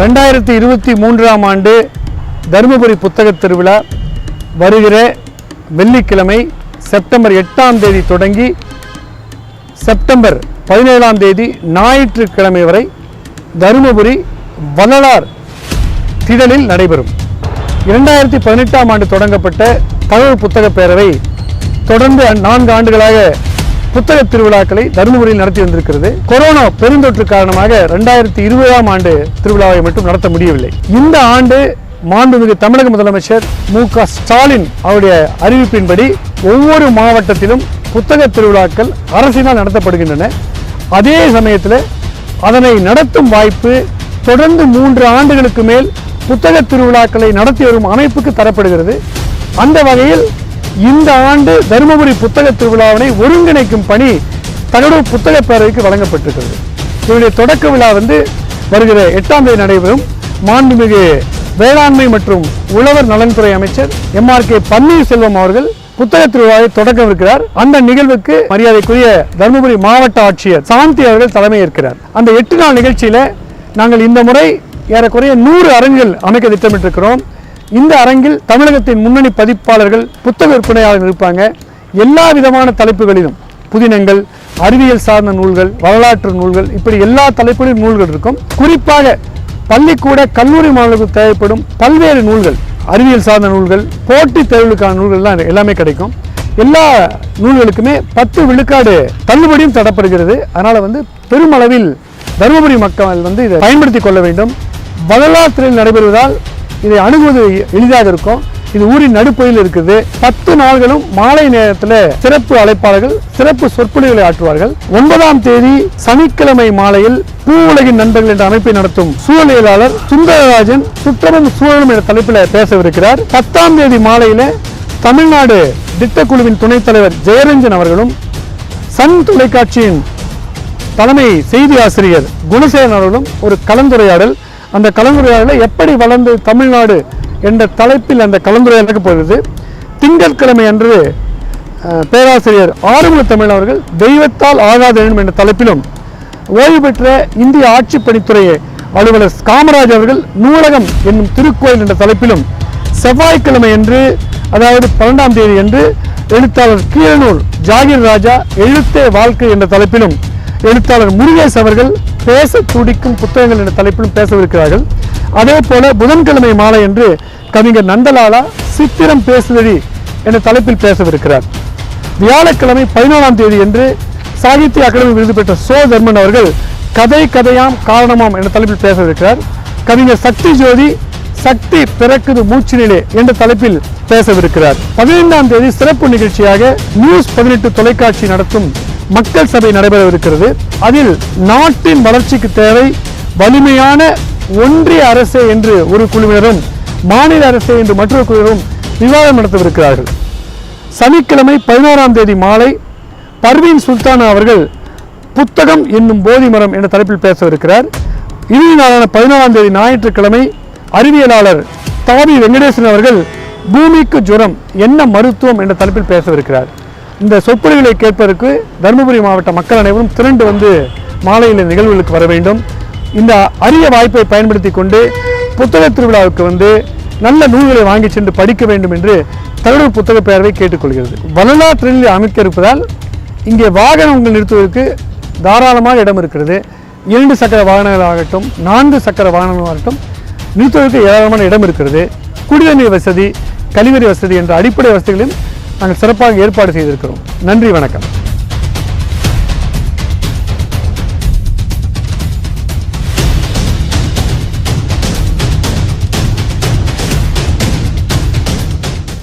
ரெண்டாயிரத்தி இருபத்தி மூன்றாம் ஆண்டு தருமபுரி புத்தகத் திருவிழா வருகிற வெள்ளிக்கிழமை செப்டம்பர் எட்டாம் தேதி தொடங்கி செப்டம்பர் பதினேழாம் தேதி ஞாயிற்றுக்கிழமை வரை தருமபுரி வள்ளலார் திடலில் நடைபெறும். இரண்டாயிரத்தி பதினெட்டாம் ஆண்டு தொடங்கப்பட்ட தகவல் புத்தக பேரவை தொடர்ந்து நான்கு ஆண்டுகளாக புத்தக திருவிழாக்களை தருமபுரியில் நடத்தி வந்திருக்கிறது. கொரோனா பெருந்தொற்று காரணமாக ரெண்டாயிரத்தி இருபதாம் ஆண்டு திருவிழாவை மட்டும் நடத்த முடியவில்லை. இந்த ஆண்டு மாண்புமிகு தமிழக முதலமைச்சர் மு க ஸ்டாலின் அவருடைய அறிவிப்பின்படி ஒவ்வொரு மாவட்டத்திலும் புத்தக திருவிழாக்கள் அரசினால் நடத்தப்படுகின்றன. அதே சமயத்தில் அதனை நடத்தும் வாய்ப்பு தொடர்ந்து மூன்று ஆண்டுகளுக்கு மேல் புத்தக திருவிழாக்களை நடத்தி வரும் அமைப்புக்கு தரப்படுகிறது. அந்த வகையில் இந்த ஆண்டு தருமபுரி புத்தக திருவிழாவினை ஒருங்கிணைக்கும் பணி தகவல் புத்தக பேரவைக்கு வழங்கப்பட்டிருக்கிறது. இதனுடைய தொடக்க விழா வந்து வருகிற எட்டாம் தேதி நடைபெறும். மாண்புமிகு வேளாண்மை மற்றும் உழவர் நலன்துறை அமைச்சர் எம் ஆர் கே பன்னீர்செல்வம் அவர்கள் புத்தக திருவிழாவை தொடக்கவிருக்கிறார். அந்த நிகழ்வுக்கு மரியாதைக்குரிய தருமபுரி மாவட்ட ஆட்சியர் சாந்தி அவர்கள் தலைமை ஏற்கிறார். அந்த எட்டு நாள் நிகழ்ச்சியில நாங்கள் இந்த முறை ஏறக்குறைய நூறு அரங்குகள் அமைக்க திட்டமிட்டிருக்கிறோம். இந்த அரங்கில் தமிழகத்தின் முன்னணி பதிப்பாளர்கள் புத்தக விற்பனையாளர்கள் இருப்பாங்க. எல்லா விதமான தலைப்புகளிலும் புதினங்கள் அறிவியல் சார்ந்த நூல்கள் வரலாற்று நூல்கள் இப்படி எல்லா தலைப்புகளிலும் நூல்கள் இருக்கும். குறிப்பாக பள்ளிக்கூட கல்லூரி மாணவர்களுக்கு தேவைப்படும் பல்வேறு நூல்கள் அறிவியல் சார்ந்த நூல்கள் போட்டித் தேர்வுகளுக்கான நூல்கள்லாம் எல்லாமே கிடைக்கும். எல்லா நூல்களுக்குமே பத்து விழுக்காடு தள்ளுபடியும் தடப்படுகிறது அதனால் வந்து பெருமளவில் தருமபுரி மக்கள் வந்து இதை பயன்படுத்திக் கொள்ள வேண்டும். வரலாற்றில் நடைபெறுவதால் இதை அணுகுவது எளிதாக இருக்கும். இது ஊரின் நடுப்பகுதியில் இருக்குது. பத்து நாள்களும் மாலை நேரத்தில் சிறப்பு அழைப்பாளர்கள் சிறப்பு சொற்பொழிவுகளை ஆற்றுவார்கள். ஒன்பதாம் தேதி சனிக்கிழமை மாலையில் பூ உலகின் நண்பர்கள் என்ற அமைப்பை நடத்தும் சூழலியலாளர் சுந்தரராஜன் சுற்றமும் சூழலும் என்ற தலைப்பில் பேசவிருக்கிறார். பத்தாம் தேதி மாலையில் தமிழ்நாடு திட்டக்குழுவின் துணைத் தலைவர் ஜெயரஞ்சன் அவர்களும் சன் தொலைக்காட்சியின் தலைமை செய்தி ஆசிரியர் குணசேகரன் அவர்களும் ஒரு கலந்துரையாடல் அந்த கலந்துரையாடலை எப்படி வளர்ந்து தமிழ்நாடு என்ற தலைப்பில் அந்த கலந்துரையாடலுக்கு போகிறது. திங்கட்கிழமை அன்று பேராசிரியர் ஆறுமுக தமிழ் அவர்கள் தெய்வத்தால் ஆகாத எனும் என்ற தலைப்பிலும் ஓய்வு பெற்ற இந்திய ஆட்சி பணித்துறையை அலுவலர் காமராஜ் அவர்கள் நூலகம் என்னும் திருக்கோயில் என்ற தலைப்பிலும் செவ்வாய்க்கிழமை என்று அதாவது பன்னெண்டாம் தேதி என்று எழுத்தாளர் கீழநூல் ஜாகிர் ராஜா எழுத்தே வாழ்க்கை என்ற தலைப்பிலும் எழுத்தாளர் முருகேஷ் அவர்கள் பேச துடிக்கும் புத்தகங்கள் என்ற தலைப்பிலும் பேசவிருக்கிறார்கள். அதே போல புதன்கிழமை மாலை என்று கவிஞர் நந்தலாலா சித்திரம் பேசுதடி என்ற தலைப்பில் பேசவிருக்கிறார். வியாழக்கிழமை பதினோராம் தேதி என்று சாகித்ய அகாடமி விருது பெற்ற சோ தர்மன் அவர்கள் கதை கதையாம் காரணமாம் என்ற தலைப்பில் பேசவிருக்கிறார். கவிஞர் சக்தி ஜோதி சக்தி பிறக்குது மூச்சினிலே என்ற தலைப்பில் பேசவிருக்கிறார். பதினைந்தாம் தேதி சிறப்பு நிகழ்ச்சியாக நியூஸ் பதினெட்டு தொலைக்காட்சி நடத்தும் மக்கள் சபை நடைபெறவிருக்கிறது. அதில் நாட்டின் வளர்ச்சிக்கு தேவை வலிமையான ஒன்றிய அரசே என்று ஒரு குழுவினரும் மாநில அரசே என்று மற்றொரு குழுவினரும் விவாதம் நடத்தவிருக்கிறார்கள். சனிக்கிழமை பதினோராம் தேதி மாலை பர்வீன் சுல்தான் அவர்கள் புத்தகம் என்னும் போதி மரம் என்ற தலைப்பில் பேசவிருக்கிறார். இறுதி நாளான பதினோராம் தேதி ஞாயிற்றுக்கிழமை அறிவியலாளர் தாவி வெங்கடேசன் அவர்கள் பூமிக்கு ஜுரம் என்ன மருத்துவம் என்ற தலைப்பில் பேசவிருக்கிறார். இந்த சொற்பொழிவுகளை கேட்பதற்கு தருமபுரி மாவட்ட மக்கள் அனைவரும் திரண்டு வந்து மாலையில் நிகழ்வுகளுக்கு வர வேண்டும். இந்த அரிய வாய்ப்பை பயன்படுத்தி கொண்டு புத்தக திருவிழாவுக்கு வந்து நல்ல நூல்களை வாங்கி சென்று படிக்க வேண்டும் என்று தமிழ் புத்தக பேரவை கேட்டுக்கொள்கிறது. வரலாற்றில் அமைக்க இருப்பதால் இங்கே வாகனங்கள் நிறுத்துவதற்கு தாராளமாக இடம் இருக்கிறது. இரண்டு சக்கர வாகனங்களாகட்டும் நான்கு சக்கர வாகனங்களாகட்டும் நிறுத்துவதற்கு ஏராளமான இடம் இருக்கிறது. குடிநீர் வசதி கழிவறை வசதி என்ற அடிப்படை வசதிகளையும் நாங்கள் சிறப்பாக ஏற்பாடு செய்திருக்கிறோம். நன்றி வணக்கம்.